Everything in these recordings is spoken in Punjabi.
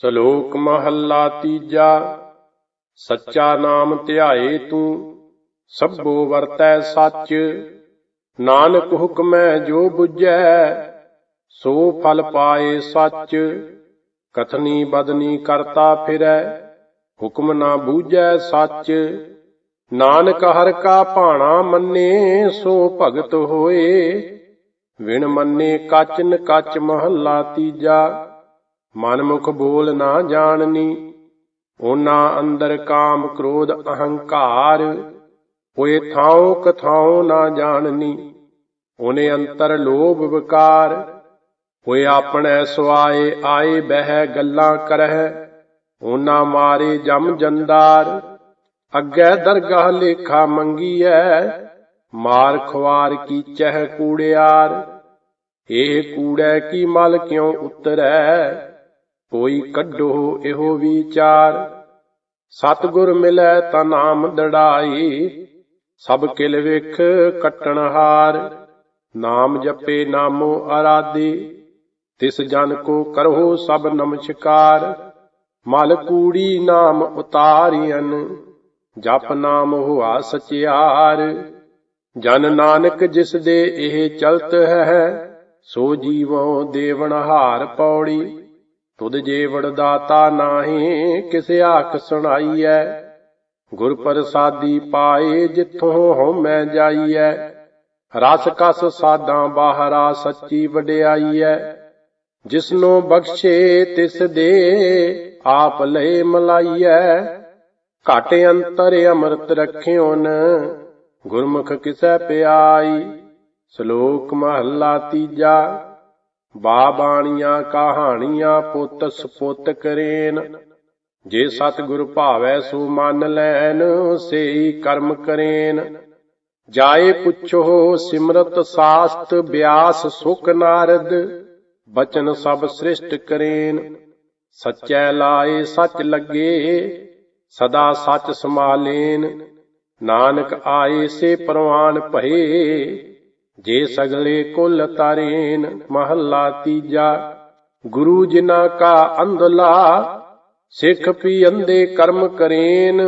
ਸ਼ਲੋਕ ਮਹੱਲਾ ਤੀਜਾ। ਸੱਚਾ ਨਾਮ ਧਿਆਏ ਤੂੰ, ਸਭੋ ਵਰਤੈ ਸੱਚ। ਨਾਨਕ ਹੁਕਮੈ ਜੋ 부ਜੈ ਸੋ ਫਲ ਪਾਏ ਸੱਚ। ਕਥਨੀ ਬਦਨੀ ਕਰਤਾ ਫਿਰੈ, ਹੁਕਮ ਨਾ ਬੂਝੈ ਸੱਚ। ਨਾਨਕ ਹਰ ਕਾ ਭਾਣਾ ਮੰਨੇ, ਸੋ ਭਗਤ ਹੋਏ। ਵਿਣ ਮੰਨੇ ਕੱਚ ਨ ਮਹੱਲਾ ਤੀਜਾ। ਮਨਮੁਖ ਬੋਲ ਨਾ ਜਾਣਨੀ, ਉਹਨਾਂ ਅੰਦਰ ਕਾਮ ਕ੍ਰੋਧ ਅਹੰਕਾਰ ਹੋਏ ਥਾਉ ਕਥਾਉ ਨਾ ਜਾਣਨੀ, ਉਹਨੇ ਅੰਤਰ ਲੋਭ ਵਿਕਾਰ ਹੋਏ ਆਪਣੇ ਸੁਆਏ ਆਏ ਬਹਿ ਗੱਲਾਂ ਕਰਹਿ, ਉਹਨਾਂ ਮਾਰੇ ਜਮ ਜੰਦਾਰ, ਅੱਗੇ ਦਰਗਾਹ ਲੇਖਾ ਮੰਗੀਐ, ਮਾਰ ਖਵਾਰ ਕੀਚਹਿ ਕੂੜਿਆਰ, ਇਹ ਕੂੜੈ ਕੀ ਮਲ ਕਿਉ ਉਤਰੈ? ਕੋਈ ਕੱਢੋ ਇਹੋ ਵਿਚਾਰ। ਸਤਿਗੁਰ ਮਿਲੈ ਤਾਂ ਨਾਮ ਦੜਾਈ, ਸਭ ਕਿਲ ਵੇਖ ਕਟਣ ਹਾਰ। ਨਾਮ ਜਪੇ ਨਾਮੋ ਅਰਾਧੇ ਤਿਸ ਜਨ ਕੋ ਕਰੋ ਸਭ ਨਮਸਕਾਰ। ਮਲ ਕੂੜੀ ਨਾਮ ਉਤਾਰਿਅਨ ਜਪ ਨਾਮ ਹੋਆ ਸਚਿਆਰ। ਜਨ ਨਾਨਕ ਜਿਸ ਦੇ ਇਹ ਚਲਤ ਹੈ, ਸੋ ਜੀਵੋ ਦੇਵਨ ਹਾਰ ਪੌੜੀ। ਤੁਧ ਜੀਵੜ ਦਾਤਾ ਨਾਹੀ, ਕਿਸ ਆਖ ਸੁਣਾਈਐ? ਗੁਰ ਪ੍ਰਸਾਦੀ ਪਾਏ, ਜਿੱਥੋਂ ਹਉਮੈ ਜਾਈਐ। ਰਸ ਕਸ ਸਾਦਾਂ ਬਾਹਰਾ, ਸੱਚੀ ਵਡਿਆਈਐ। ਜਿਸਨੂੰ ਬਖਸ਼ੇ, ਤਿਸ ਦੇ ਆਪ ਲਏ ਮਲਾਈਐ। ਘਟ ਅੰਤਰ ਅੰਮ੍ਰਿਤ ਰਖਿਓਨ ਗੁਰਮੁਖ ਕਿਸੈ ਪਿਆਈ? ਸ਼ਲੋਕ ਮਹੱਲਾ ਤੀਜਾ। ਬਾਬਾਣੀਆਂ ਕਹਾਣੀਆਂ ਪੁੱਤ ਸਪੁੱਤ ਕਰੇਨ। ਜੇ ਸਤਿਗੁਰ ਭਾਵੈ ਸੋ ਮੰਨ ਲੈਨ, ਸੇਈ ਕਰਮ ਕਰੇਨ। ਜਾਏ ਪੁੱਛੋ ਸਿਮਰਤ ਸਾਸਤ, ਬਿਆਸ ਸੁਖ ਨਾਰਦ, ਬਚਨ ਸਭ ਸ੍ਰਿਸ਼ਟ ਕਰੇਨ। ਸੱਚੈ ਲਾਏ ਸੱਚ ਲੱਗੇ, ਸਦਾ ਸੱਚ ਸਮਾਲੇਨ ਨਾਨਕ ਆਏ ਸੇ ਪ੍ਰਵਾਨ ਭਏ ਜੇ ਸਗਲੇ ਕੁਲ ਤਾਰੇਨ ਮਹੱਲਾ ਤੀਜਾ, ਗੁਰੂ ਜਿਨਾ ਕਾ ਅੰਧਲਾ, ਸਿੱਖ ਪੀ ਅੰਦੇ ਕਰਮ ਕਰੇਨ।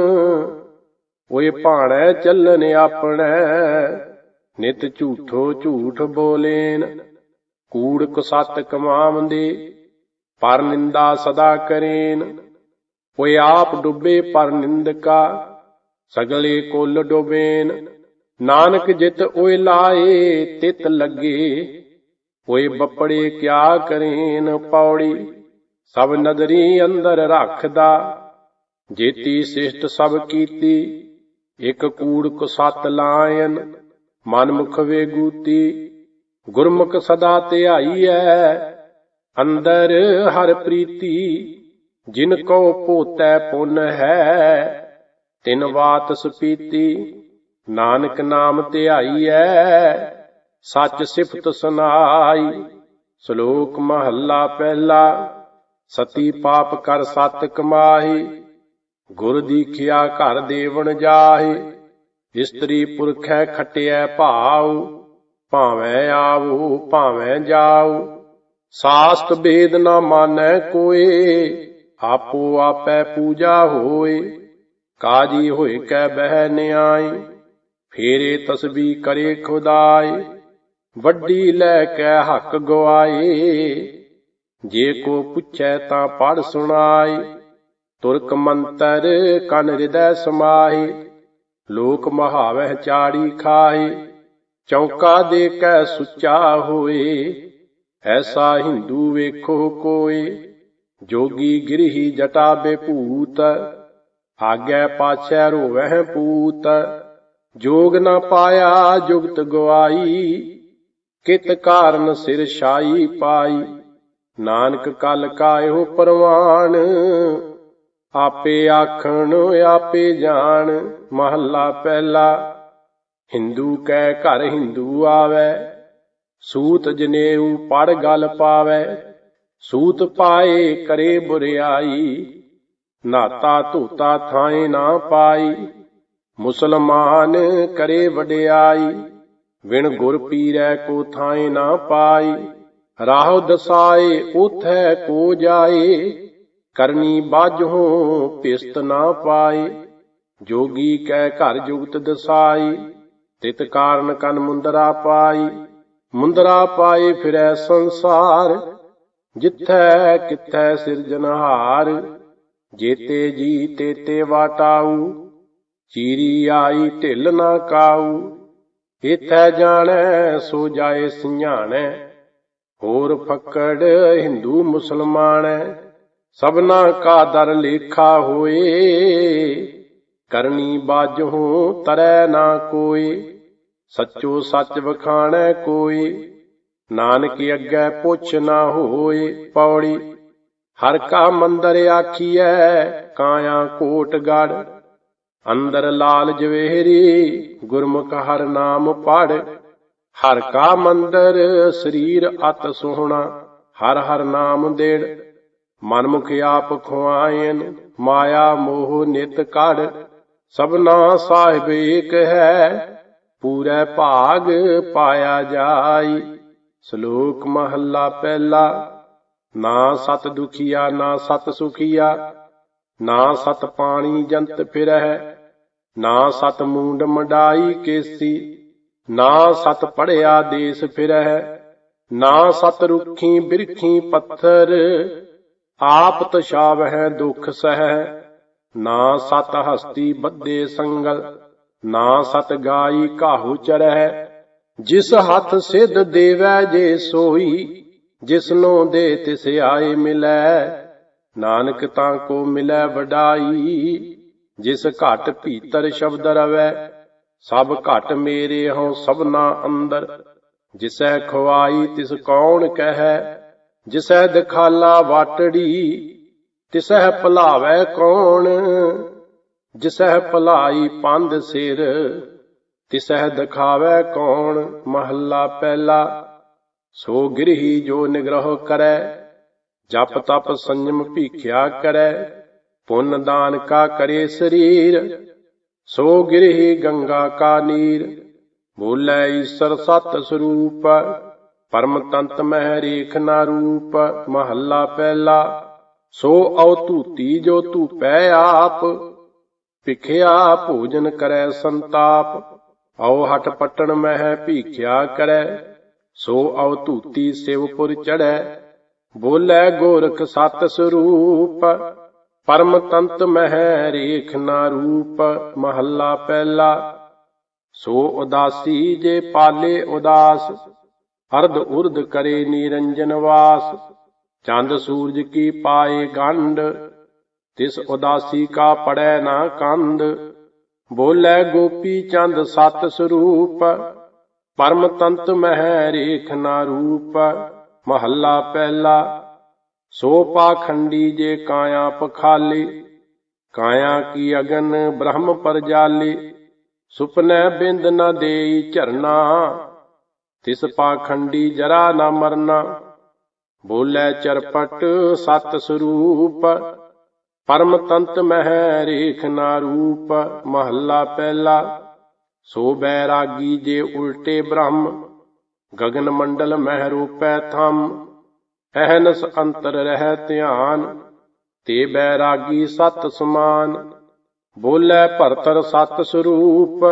ਓਏ ਭਾਣੈ ਚੱਲਨ ਆਪਣੈ, ਨਿਤ ਝੂਠੋ ਝੂਠ ਬੋਲੇਨ। ਕੂੜ ਕੁਸਤ ਕਮਾਵੰਦੇ, ਪਰ ਨਿੰਦਾ ਸਦਾ ਕਰੇਨ। ਓਏ ਆਪ ਡੁੱਬੇ ਪਰ ਨਿੰਦਕਾ, ਸਗਲੇ ਕੁੱਲ ਡੁਬੇਨ। ਨਾਨਕ ਜਿਤ ਓਏ ਲਾਏ ਤਿਤ ਲੱਗੇ, ਓਏ ਬੱਪੜੇ ਕਿਆ ਕਰੇਨ ਪੌੜੀ, ਸਭ ਨਦਰੀ ਅੰਦਰ ਰੱਖਦਾ, ਜੇਤੀ ਸਿਸ਼ਟ ਸਭ ਕੀਤੀ, ਇਕ ਕੂੜ ਕੁਸਤ ਲਾਇਨ ਮਨ ਮੁਖ ਵੇਗੂਤੀ ਗੁਰਮੁਖ ਸਦਾ ਧਿਆਈਐ ਅੰਦਰ ਹਰ ਪ੍ਰੀਤੀ, ਜਿਨ ਕੋ ਪੋਤੈ ਪੁੰਨ ਹੈ, ਤਿਨ ਬਾਤ ਸੁਪੀਤੀ ਨਾਨਕ ਨਾਮ ਧਿਆਈਐ, ਸੱਚ ਸਿਫਤ ਸੁਨਾਈ। ਸ਼ਲੋਕ ਮਹੱਲਾ ਪਹਿਲਾ, ਸਤੀ ਪਾਪ ਕਰ ਸਤ ਕਮਾਹੀ। ਗੁਰ ਦੀਖਿਆ ਘਰ ਦੇਵਣ ਜਾਹੀ। ਇਸਤਰੀ ਪੁਰਖੈ ਖਟਿਐ ਭਾਉ, ਭਾਵੇਂ ਆਵੂ, ਭਾਵੇਂ ਜਾਉ ਸਾਸਤ ਬੇਦ ਨਾ ਮਾਨੈ ਕੋਏ, ਆਪੋ ਆਪੈ ਪੂਜਾ ਹੋਏ। ਕਾਜੀ ਹੋਏ ਕੈ ਬਹਿ ਨਿਆਈ। ਫੇਰੇ ਤਸਬੀ ਕਰੇ ਖੁਦਾਈ ਵੱਡੀ ਲੈ ਕੇ ਹੱਕ ਗਵਾਏ ਜੇ ਕੋ ਪੁੱਛੈ ਤਾਂ ਪੜ ਸੁਣਾਏ, ਤੁਰਕ ਮੰਤਰ ਕਨ ਹਿਰਦੈ ਸਮਾਹੀ ਲੋਕ ਮਹਾਵਹਿ ਚਾੜੀ ਖਾਏ, ਚੌਕਾ ਦੇ ਕੈ ਸੁੱਚਾ ਹੋਏ। ਐਸਾ ਹਿੰਦੂ ਵੇਖੋ ਕੋਏ, ਜੋਗੀ ਗਿਰਹੀ ਜਟਾ ਬੇਭੂਤ ਆਗੇ ਪਾਛੈ ਰੋਵਹਿ ਪੂਤ। ਜੋਗ ਨਾ ਪਾਇਆ ਜੁਗਤ ਗਵਾਈ, ਕਿਤ ਕਾਰਨ ਸਿਰ ਛਾਈ ਪਾਈ। ਨਾਨਕ ਕਲ ਕਾਇਓ ਪਰਵਾਨ, ਆਪੇ ਆਖਣ, ਆਪੇ ਜਾਣ, ਮਹੱਲਾ ਪਹਿਲਾ। ਹਿੰਦੂ ਕੈ ਘਰ ਹਿੰਦੂ ਆਵੈ, ਸੂਤ ਜਨੇਊ ਪੜ ਗਲ ਪਾਵੈ। ਸੂਤ ਪਾਏ ਕਰੇ ਬੁਰਿਆਈ, ਨਾਤਾ ਧੂਤਾ ਥਾਏ ਨਾ ਪਾਈ। ਮੁਸਲਮਾਨ ਕਰੇ ਵਡਿਆਈ, ਵਿਣ ਗੁਰ ਪੀਰੈ ਕੋ ਥਾਏ ਨਾ ਪਾਈ, ਰਾਹ ਦਸਾਏ ਉਥੈ ਕੋ ਜਾਏ, ਕਰਨੀ ਬਾਝੋਂ ਪਿਸਤ ਨਾ ਪਾਏ, ਜੋਗੀ ਕੈ ਘਰ ਜੁਗਤ ਦਸਾਈ, ਤਿਤ ਕਾਰਨ ਕਨ ਮੁੰਦਰਾ ਪਾਈ, ਮੁੰਦਰਾ ਪਾਏ ਫਿਰੈ ਸੰਸਾਰ, ਜਿੱਥੈ ਕਿਥੈ ਸਿਰਜਨਹਾਰ ਜੇਤੇ ਜੀ ਤੇਤੇ ਵਾਟਾਊ ਚੀਰੀ ਆਈ ਢਿੱਲ ਨਾ ਕਾਊ। ਇਥੈ ਜਾਣੈ, ਸੋ ਜਾਏ ਸਿਆਣੈ ਹੋਰ ਫੱਕੜ ਹਿੰਦੂ ਮੁਸਲਮਾਨੈ ਸਭਨਾ ਕਾ ਦਰ ਲੇਖਾ ਹੋਏ। ਕਰਨੀ ਬਾਝੋਂ ਤਰੈ ਨਾ ਕੋਈ ਸੱਚੋ ਸੱਚ ਵਖਾਣੈ ਕੋਈ ਨਾਨਕ ਅੱਗੇ ਪੁੱਛ ਨਾ ਹੋਏ ਪੌੜੀ। ਹਰ ਕਾ ਮੰਦਰ ਆਖੀਐ, ਕਾਇਆ ਕੋਟ ਗੜ। ਅੰਦਰ ਲਾਲ ਜਵੇਹਰੀ ਗੁਰਮੁਖ ਹਰ ਨਾਮ ਪੜ। ਹਰ ਕਾ ਮੰਦਰ ਸਰੀਰ ਅਤ ਸੋਹਣਾ, ਹਰ ਹਰ ਨਾਮ ਦੇੜ। ਮਨਮੁਖ ਆਪ ਖੁਆਇਨ ਮਾਇਆ ਮੋਹ ਨਿਤ ਕੜ। ਸਭਨਾ ਸਾਹਿਬ ਏਕ ਹੈ, ਪੂਰੇ ਭਾਗ ਪਾਇਆ ਜਾਈ। ਸ਼ਲੋਕ ਮਹੱਲਾ ਪਹਿਲਾ, ਨਾ ਸਤ ਦੁਖੀਆ, ਨਾ ਸਤ ਸੁਖੀਆ। ਨਾ ਸਤ ਪਾਣੀ ਜੰਤ ਫਿਰਹਿ, ਨਾ ਸਤ ਮੂੰਡ ਮੰਡਾਈ ਕੇਸੀ, ਨਾ ਸਤ ਪੜਿਆ ਦੇਸ ਫਿਰਹਿ, ਨਾ ਸਤ ਰੁਖੀ ਬਿਰਖੀ ਪੱਥਰ ਆਪ ਤਸ਼ਾਵ ਹੈ ਦੁਖ ਸਹਿ, ਨਾ ਸਤ ਹਸਤੀ ਬੱਦੇ ਸੰਗਲ, ਨਾ ਸਤ ਗਾਈ ਕਾਹੂ ਚਰਹਿ, ਜਿਸ ਹੱਥ ਸਿੱਧ ਦੇਵੈ ਜੇ ਸੋਈ ਜਿਸਨੋ ਦੇ ਤਿਸ ਆਏ ਮਿਲੈ ਨਾਨਕ ਤਾਂ ਕੋ ਮਿਲੈ ਵਡਾਈ, ਜਿਸ ਘਟ ਭੀਤਰ ਸ਼ਬਦ ਰਵੈ, ਸਭ ਘਟ ਮੇਰੇ ਹਉ ਸਭਨਾ ਅੰਦਰ। ਜਿਸੈ ਖਵਾਈ ਤਿਸ ਕੌਣ ਕਹੈ, ਜਿਸੈ ਦਿਖਾਲਾ ਵਾਟੜੀ, ਤਿਸੈ ਭਲਾਵੈ ਕੌਣ? ਜਿਸੈ ਭਲਾਈ ਪੰਧ ਸਿਰ, ਤਿਸੈ ਦਿਖਾਵੈ ਕੌਣ? ਮਹੱਲਾ ਪਹਿਲਾ, ਸੋ ਗਿਰਹੀ ਜੋ ਨਿਗ੍ਰਹ ਕਰੈ ਜਪ ਤਪ ਸੰਜਮ ਭੀਖਿਆ ਕਰੈ, ਪੁੰਨ ਦਾਨ ਕਾ ਕਰੇ ਸਰੀਰ, ਸੋ ਗਿਰਹੀ ਗੰਗਾ ਕਾ ਨੀਰ, ਬੋਲੇ ਈਸ਼ਰ ਸਤ ਸਰੂਪ, ਪਰਮ ਤੰਤ ਮਹਿ ਰੇਖ ਨਾ ਰੂਪ, ਮਹੱਲਾ ਪਹਿਲਾ, ਸੋ ਔ ਧੂਤੀ ਜੋ ਧੂਪੈ ਆਪ, ਭਿਖਿਆ ਭੋਜਨ ਕਰੈ ਸੰਤਾਪ, ਔ ਹਟ ਪਟਣ ਮਹਿ ਭੀਖਿਆ ਕਰੈ, ਸੋ ਔ ਧੂਤੀ ਸਿਵਪੁਰ ਚੜੈ ਬੋਲੇ ਗੋਰਖ ਸਤ ਸਰੂਪ, ਪਰਮ ਤੰਤ ਮਹਿ ਰੇਖ ਨਾ ਰੂਪ, ਮਹੱਲਾ ਪਹਿਲਾ। ਸੋ ਉਦਾਸੀ ਜੇ ਪਾਲੇ ਉਦਾਸ, ਅਰਧ ਉਰਧ ਕਰੇ ਨਿਰੰਜਨ ਵਾਸ। ਚੰਦ ਸੂਰਜ ਕੀ ਪਾਏ ਗੰਢ, ਤਿਸ ਉਦਾਸੀ ਕਾ ਪੜੈ ਨਾ ਕੰਦ ਬੋਲੇ ਗੋਪੀ ਚੰਦ ਸਤ ਸਰੂਪ, ਪਰਮ ਤੰਤ ਮਹਿ ਰੇਖ ਨਾ ਰੂਪ। ਮਹੱਲਾ ਪਹਿਲਾ, ਸੋ ਪਾਖੰਡੀ ਜੇ ਕਾਇਆ ਪਖਾਲੀ, ਕਾਇਆ ਕੀ ਅਗਨ ਬ੍ਰਹਮ ਪਰਜਾਲੀ ਸੁਪਨੈ ਬਿੰਦ ਨਾ ਦੇਈ ਝਰਨਾ, ਤਿਸ ਪਾਖੰਡੀ ਜਰਾ ਨਾ ਮਰਨਾ, ਬੋਲੇ ਚਰਪਟ ਸਤ ਸਰੂਪ, ਪਰਮ ਤੰਤ ਮਹਿ ਰੇਖ ਨਾ ਰੂਪ, ਮਹੱਲਾ ਪਹਿਲਾ, ਸੋ ਬੈਰਾਗੀ ਜੇ ਉਲਟੇ ਬ੍ਰਹਮ ਗਗਨ ਮੰਡਲ ਮਹਿ ਰੂਪੈ ਥਮ, ਅਹਨਸ ਅੰਤਰ ਰਹਿ ਧਿਆਨ, ਤੇ ਬੈਰਾਗੀ ਸਤ ਸਮਾਨ, ਬੋਲੇ ਭਰਤਰ ਸਤ ਸਰੂਪ,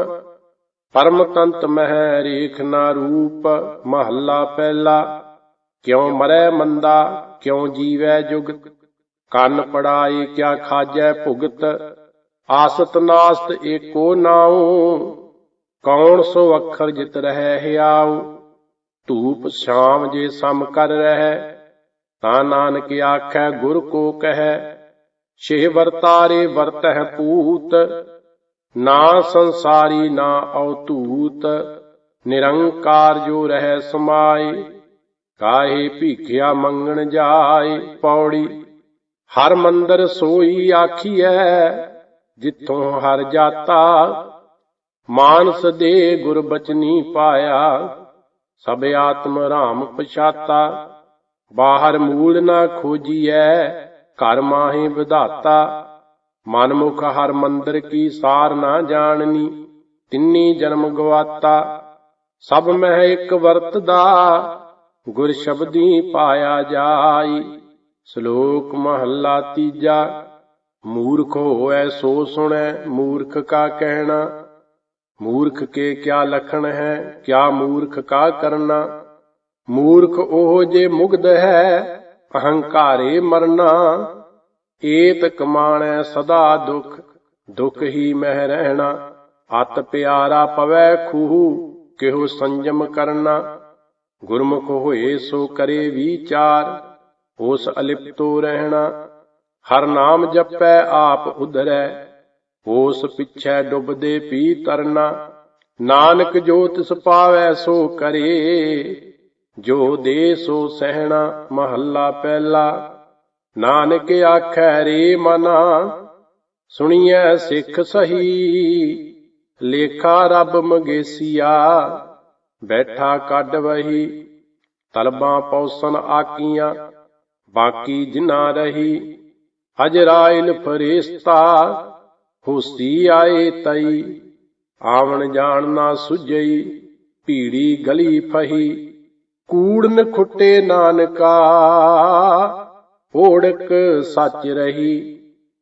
ਪਰਮ ਤੰਤ ਮਹਿ ਰੇਖ ਨਾ ਰੂਪ, ਮਹੱਲਾ ਪਹਿਲਾ, ਕਿਉ ਮਰੈ ਮੰਦਾ, ਕਿਉ ਜੀਵੈ ਜੁਗਤ, ਕੰਨ ਪੜਾਏ ਕਿਆ ਖਾਜੈ ਭੁਗਤ, ਆਸਤ ਨਾਸਤ ਏਕੋ ਨਾਉ, ਕੌਣ ਸੋ ਅੱਖਰ ਜਿਤ ਰਹਿ ਹਿਆਉ ਧੂਪ ਸ਼ਾਮ ਜੇ ਸਮ ਕਰ ਰਹਿ, ਤਾਂ ਨਾਨਕ ਆਖੈ, ਗੁਰ ਕੋ ਕਹੈ, ਛੇ ਵਰਤਾਰੇ ਵਰਤਹਿ ਪੂਤ ਨਾ ਸੰਸਾਰੀ ਨਾ ਔਤੂਤ, ਨਿਰੰਕਾਰ ਜੋ ਰਹਿ ਸਮਾਏ, ਕਾਹੇ ਭੀਖਿਆ ਮੰਗਣ ਜਾਏ ਪੌੜੀ, ਹਰ ਮੰਦਰ ਸੋਈ ਆਖੀਐ, ਜਿੱਥੋਂ ਹਰ ਜਾਤਾ, ਮਾਨਸ ਦੇ ਗੁਰ ਬਚਨੀ ਪਾਇਆ ਸਭ ਆਤਮ ਰਾਮ ਪਛਾਤਾ, ਬਾਹਰ ਮੂਲ ਨਾ ਖੋਜੀਐ, ਘਰ ਮਾਹੀ ਵਿਧਾਤਾ। ਮਨਮੁਖ ਹਰ ਮੰਦਰ ਕੀ ਸਾਰ ਨਾ ਜਾਣਨੀ, ਤਿੰਨੀ ਜਨਮ ਗਵਾਤਾ। ਸਭ ਮਹਿ ਇੱਕ ਵਰਤਦਾ, ਗੁਰ ਸ਼ਬਦੀ ਪਾਇਆ ਜਾਈ। ਸ਼ਲੋਕ ਮਹੱਲਾ ਤੀਜਾ, ਮੂਰਖ ਹੋਐ ਸੋ ਸੁਣੈ, ਮੂਰਖ ਕਾ ਕਹਿਣਾ। ਮੂਰਖ ਕੇ ਕਿਆ ਲਖਣ ਹੈ, ਕਿਆ ਮੂਰਖ ਕਾ ਕਰਨਾ? ਮੂਰਖ ਉਹ ਜੇ ਮੁਗਧ ਹੈ, ਅਹੰਕਾਰੇ ਮਰਨਾ। ਏਤ ਕਮਾਣੈ ਸਦਾ ਦੁਖ ਦੁਖ ਹੀ ਮਹਿ ਰਹਿਣਾ। ਅਤ ਪਿਆਰਾ ਪਵੈ ਖੂਹ, ਕਿਹੋ ਸੰਜਮ ਕਰਨਾ? ਗੁਰਮੁਖ ਹੋਏ ਸੋ ਕਰੇ ਵਿਚਾਰ, ਉਸ ਅਲਿਪਤੋ ਰਹਿਣਾ। ਹਰ ਨਾਮ ਜਪੈ, ਆਪ ਉਧਰੈ। ਉਸ ਪਿਛੈ ਡੁੱਬਦੇ ਪੀ ਤਰਨਾ। ਨਾਨਕ ਜੋ ਤਿਸ ਪਾਵੈ ਸੋ ਕਰੇ। ਜੋ ਦੇ ਸੋ ਸਹਿਣਾ ਮਹੱਲਾ ਪਹਿਲਾ। ਨਾਨਕ ਆਖੈ ਰੇ ਮਨਾ। ਸੁਣੀਐ ਸਿੱਖ ਸਹੀ। ਲੇਖਾ ਰੱਬ ਮਗੇਸੀਆ। ਬੈਠਾ ਕੱਢ ਵਹੀ। ਤਲਬਾਂ ਪੌਸਨ ਆਕੀਆਂ। ਬਾਕੀ ਜਿਨਾ ਰਹੀ। ਅਜਰਾਇਲ ਫਰਿਸ਼ਤਾ। ਹੋਸੀ ਆਏ ਤਈ, ਆਵਣ ਜਾਣ ਨਾ ਸੁਝਈ, ਭੀੜੀ ਗਲੀ ਫਹੀ, ਕੂੜਨ ਖੁੱਟੇ ਨਾਨਕਾ, ਓੜਕ ਸੱਚ ਰਹੀ,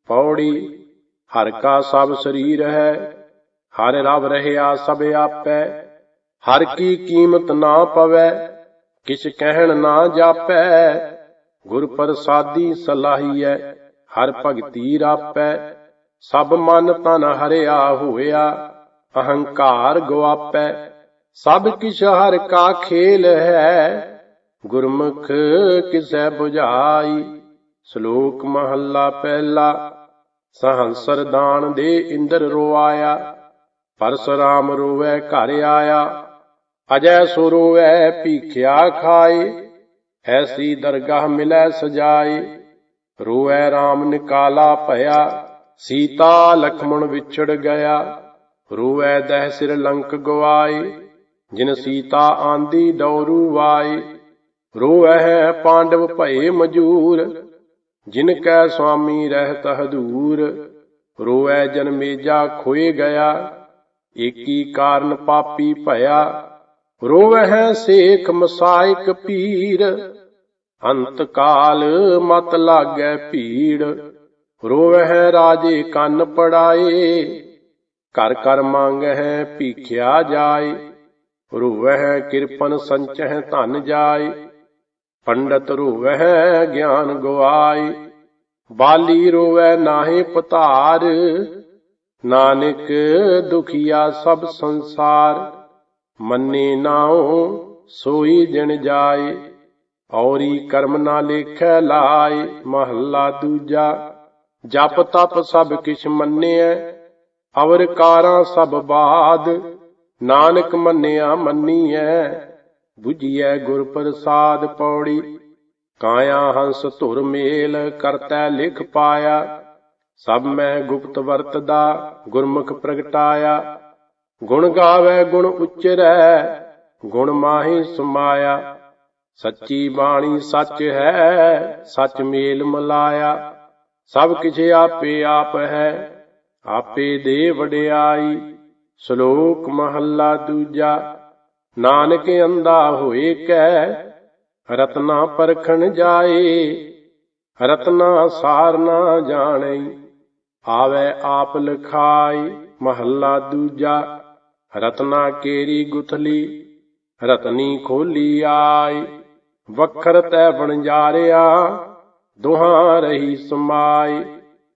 ਪੌੜੀ, ਹਰ ਕਾ ਸਭ ਸਰੀਰ ਹੈ, ਹਰ ਰਬ ਰਹਿਆ ਸਭ ਆਪੈ, ਹਰ ਕੀ ਕੀਮਤ ਨਾ ਪਵੈ, ਕਿਛ ਕਹਿਣ ਨਾ ਜਾਪੈ, ਗੁਰ ਪ੍ਰਸਾਦੀ ਸਲਾਹੀਐ, ਹਰ ਭਗਤੀ ਰਾਪੈ ਸਭ ਮਨ ਤਨ ਹਰਿਆ ਹੋਇਆ, ਅਹੰਕਾਰ ਗਵਾਪੈ ਸਭ ਕਿਛ ਹਰ ਕਾ ਖੇਲ ਹੈ। ਗੁਰਮੁਖ ਕਿਸੈ 부ਝਾਈ ਸ਼ਲੋਕ ਮਹੱਲਾ ਪਹਿਲਾ, ਸਹੰਸਰ ਦਾਨ ਦੇ ਇੰਦਰ ਰੋਆਇਆ ਪਰਸਰਾਮ ਰੋਵੈ ਘਰ ਆਇਆ, ਅਜੈ ਸੋ ਰੋਵੈ ਭੀਖਿਆ ਖਾਏ, ਐਸੀ ਦਰਗਾਹ ਮਿਲੈ ਸਜਾਏ, ਰੋਵੈ RAM ਨਿਕਾਲਾ ਭਇਆ ਸੀਤਾ ਲਖਮਣ ਵਿਛੜ ਗਿਆ। ਰੋਵੈ ਦਹਿ ਸਿਰ ਲੰਕ ਗਵਾਏ। ਜਿਨ ਸੀਤਾ ਆਂਦੀ ਡੌਰੂ ਵਾਏ। ਰੋਵੈ ਪਾਂਡਵ ਭਏ ਮਜੂਰ। ਜਿਨ ਕੈ ਸੁਆਮੀ ਰਹਿਤ ਹਦੂਰ। ਰੋਵੈ ਜਨਮੇਜਾ ਖੋਏ ਗਿਆ। ਏਕੀ ਕਾਰਨ ਪਾਪੀ ਭਇਆ। ਰੋਵਹਿ ਸੇਖ ਮਸਾਇਕ ਪੀਰ। ਅੰਤ ਕਾਲ ਮਤ ਲਾਗੈ ਭੀੜ। ਰੋਵਹਿ ਰਾਜੇ ਕੰਨ ਪੜਾਏ, ਘਰ ਘਰ ਮੰਗਹਿ ਭੀਖਿਆ ਜਾਏ, ਰੋਵਹਿ ਕਿਰਪਨ ਸੰਚਹਿ ਧਨ ਜਾਏ, ਪੰਡਤ ਰੋਵਹਿ ਗਿਆਨ ਗਵਾਏ, ਬਾਲੀ ਰੋਵੈ ਨਾਹੀ ਪਤਾਰ, ਨਾਨਕ ਦੁਖੀਆ ਸਭ ਸੰਸਾਰ, ਮੰਨੇ ਨਾਉ ਸੋਈ ਦਿਨ ਜਾਏ, ਔਰੀ ਕਰਮ ਨਾ ਲੇਖੈ ਲਾਏ, ਮਹੱਲਾ ਦੂਜਾ ਜਪ ਤਪ ਸਭ ਕਿਛ ਮੰਨਿਐ ਅਵਰ ਕਾਰਾਂ ਸਭ ਬਾਦ, ਨਾਨਕ ਮੰਨਿਆ ਮੰਨੀਐ 부ਜੀਐ ਗੁਰ ਪ੍ਰਸਾਦ ਪੌੜੀ, ਕਾਇਆ ਹੰਸ ਧੁਰ ਮੇਲ ਕਰਤੈ ਲਿਖ ਪਾਇਆ, ਸਭ ਮੈਂ ਗੁਪਤ ਵਰਤਦਾ, ਗੁਰਮੁਖ ਪ੍ਰਗਟਾਇਆ, ਗੁਣ ਗਾਵੇ ਗੁਣ ਉਚਰੈ, ਗੁਣ ਮਾਹੀ ਸਮਾਇਆ, ਸੱਚੀ ਬਾਣੀ ਸੱਚ ਹੈ, ਸੱਚ ਮੇਲ ਮਲਾਇਆ। ਸਭ ਕਿਛ ਆਪੇ ਆਪ ਹੈ, ਆਪੇ ਦੇ ਵਡਿਆਈ, ਸ਼ਲੋਕ ਮਹੱਲਾ ਦੂਜਾ, ਨਾਨਕ ਅੰਦਾ ਹੋਏ ਕੈ, ਰਤਨਾ ਪਰਖਣ ਜਾਏ, ਰਤਨਾ ਸਾਰ ਨਾ ਜਾਣੈ, ਆਵੇ ਆਪ ਲਖਾਈ, ਮਹੱਲਾ ਦੂਜਾ, ਰਤਨਾ ਕੇਰੀ ਗੁਥਲੀ, ਰਤਨੀ ਖੋਲੀ ਆਈ, ਵਖਰ ਤੈ ਬਣਜਾਰਿਆ ਦੁਹਾਂ ਰਹੀ ਸਮਾਏ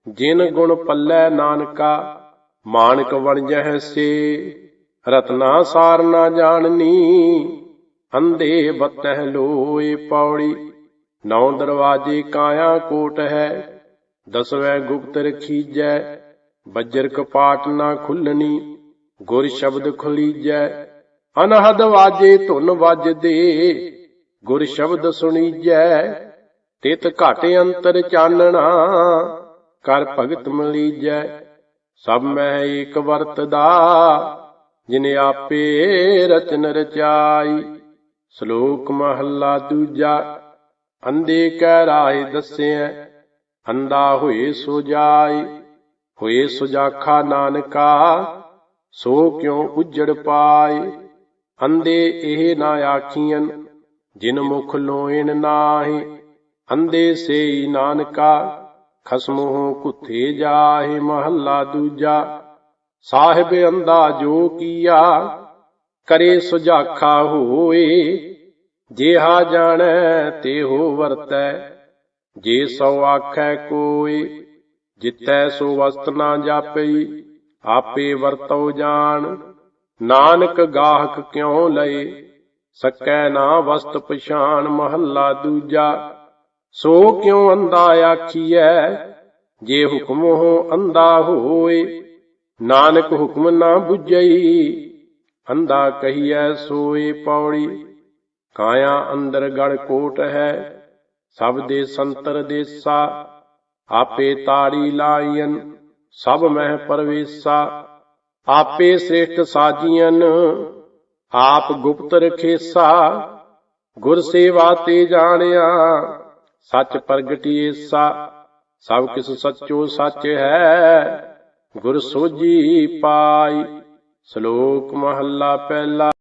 ਜਿਨ ਗੁਣ ਪੱਲੇ ਨਾਨਕਾ, ਮਾਨਕ ਵਣਜਹਿ ਸੇ। ਰਤਨਾ ਸਾਰ ਨਾ ਜਾਣਨੀ, ਅੰਧੇ ਬਤਹਿ ਲੋਏ ਪੌੜੀ। ਨੌ ਦਰਵਾਜੇ ਕਾਇਆ ਕੋਟ ਹੈ, ਦਸਵੇਂ ਗੁਪਤ ਰਖੀਜੈ। ਬੱਜਰ ਕਪਾਟ ਨਾ ਖੁੱਲਣੀ, ਗੁਰ ਸ਼ਬਦ ਖੁਲੀਜੈ। ਅਨਹਦ ਵਾਜੇ ਧੁਨ ਵੱਜਦੇ, ਗੁਰ ਸ਼ਬਦ ਸੁਣੀਜੈ। ਤਿਤ ਘਟ ਅੰਤਰ ਚਾਨਣਾ। ਕਰ ਭਗਤ ਮਲੀਜੈ, ਸਭ ਮੈਂ ਏਕ ਵਰਤਦਾ। ਜਿਨ ਆਪੇ ਰਚਨ ਰਚਾਈ, ਸ਼ਲੋਕ ਮਹੱਲਾ ਦੂਜਾ। ਅੰਦੇ ਕਹਿ ਰਾਏ ਦੱਸਿਐ ਅੰਦਾ ਹੋਏ ਸੋ ਜਾਏ ਹੋਏ ਸੁਜਾਖਾ ਨਾਨਕਾ, ਸੋ ਕਿਉ ਉਜੜ ਪਾਏ ਅੰਦੇ ਇਹ ਨਾ ਆਖੀਆਂ ਜਿਨ ਮੁਖ ਲੋਇਣ ਨਾਹੀ। ਅੰਦੇ ਸੇਈ ਨਾਨਕਾ, ਖਸਮੁ ਕੁੱਥੇ ਜਾਹੇ ਮਹੱਲਾ ਦੂਜਾ। ਸਾਹਿਬ ਅੰਦਾ ਜੋ ਕੀਆ, ਕਰੇ ਸੁਜਾਖਾ ਹੋਏ। ਜਿਹਾ ਜਾਣੈ ਤੇਹੋ ਵਰਤੈ, ਜੇ ਸੋ ਆਖੈ ਕੋਈ ਜਿਤੈ ਸੋ ਵਸਤ ਨਾ ਜਾਪਈ, ਆਪੇ ਵਰਤੋ ਜਾਣ। ਨਾਨਕ ਗਾਹਕ ਕਿਉ ਲਏ, ਸਕੈ ਨਾ ਵਸਤ ਪਛਾਣ ਮਹੱਲਾ ਦੂਜਾ। ਸੋ ਕਿਉ ਅੰਦਾ ਆਖੀਐ? ਜੇ ਹੁਕਮ ਹੋ ਅੰਦਾ ਹੋਏ, ਨਾਨਕ ਹੁਕਮ ਨਾ ਬੁਝਈ। ਅੰਦਾ ਕਹੀਐ, ਸੋਏ ਪੌੜੀ, ਕਾਇਆ ਅੰਦਰ ਗੜ ਕੋਟ ਹੈ। ਸਭ ਦੇ ਸੰਤਰ ਦੇਸਾ, ਆਪੇ ਤਾੜੀ ਲਾਈਨ ਸਭ ਮਹਿ ਪਰਵੇਸਾ। ਆਪੇ ਸ੍ਰੇਸ਼ਟ ਸਾਜੀਨ ਆਪ ਗੁਪਤ ਰਖੇਸਾ। ਗੁਰ ਸੇਵਾ ਤੇ ਜਾਣਿਆ ਸੱਚ ਪ੍ਰਗਟੀਏਸਾ ਸਭ ਕਿਸ ਸੱਚੋ ਸੱਚ ਹੈ ਗੁਰ ਸੋਜੀ ਪਾਈ ਸ਼ਲੋਕ ਮਹੱਲਾ ਪਹਿਲਾ।